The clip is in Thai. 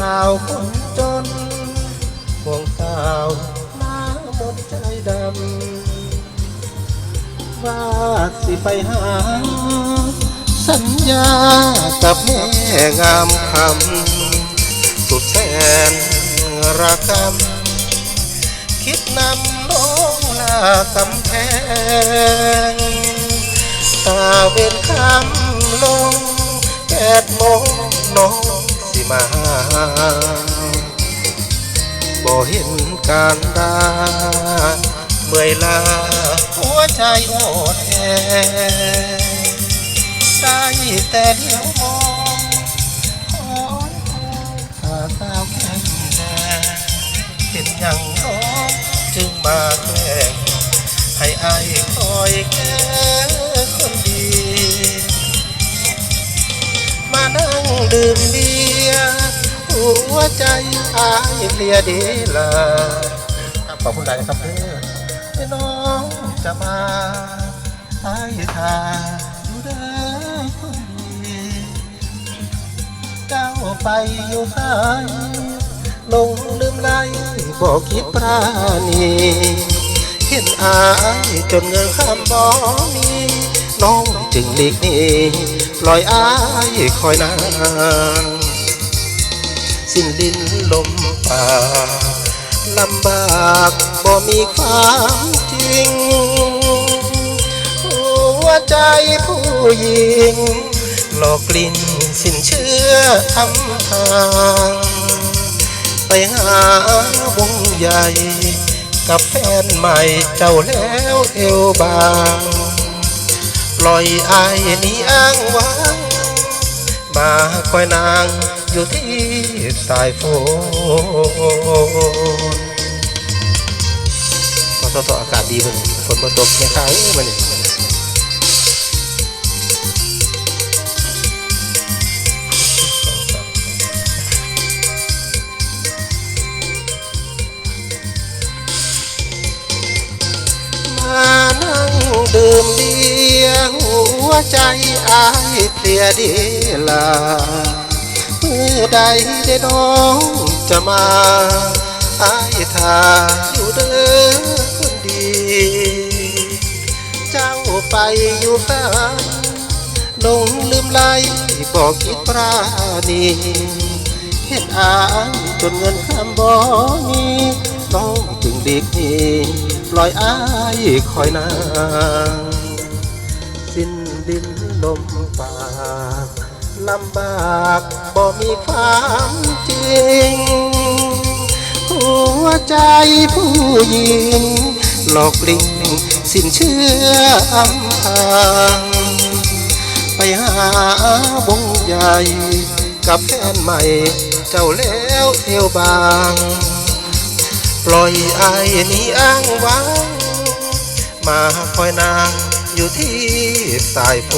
บ่าวคนจนห่วงสาวมาหมดใจดำว่าสิไปหา สัญญากับแม่งามคำสุดแสนระกำคิดนำน้องลากำแพงตาเวนคำลงแปดโมงน้อง สิมาหาบ่เห็นการดาเมื่อยลาหัวใจโอดแอได้แต่เดียวมองคอยคอยหาสาวแก้มแดงเป็นอย่างน้องจึงมาแกล้งให้อายคอยแค่คนดี มานั่งดื่มเบียร์ หัวใจอายเลียดีลาขอบคุณหลายนะครับเพื่อนน้องจะมาอายทาอยู่เด้อคนดีเจ้าไปอยู่สายลงลืมไหลบอกคิดปราณีเห็นอายจนเงินข้ามบ่มี น้องจึงหลีกหนีปล่อยอายคอยนาน สิ้นดินลมป่าลำบากบ่มีความจริง หัวใจผู้หญิง หลอกกลิ่นสิ้นเชื่ออำพรางไปหาวงใหญ่กับแฟนใหม่เจ้าแล้วเอวบาง ปล่อยอายหนี้อ้างว้างมาคอยนางอยู่ที่ สายฝนพอสออากาศดีมันฝนมาตกแค่ข้างมันนี่มานั่งดื่มเบียร์หัวใจอายเพลียดีลา ใดได้น้องจะมาอายทาอยู่เด้อคนดี เจ้าไปอยู่สายลงลืมไหลบอกคิดปราณีเห็นอายจนเงินคำบ่มีน้องจึงดีกนีปล่อยอายคอยนางสิ้นดินลมปาก ลำบากบ่มีความจริง หัวใจผู้หญิง หลอกลิงสิ้นเชื่ออำพางไปหาวงใหญ่กับแฟนใหม่ เจ้าแล้วเอวบาง ปล่อยไอายหนี้อ้างว้างมาคอยนาง อยู่ที่สายโพ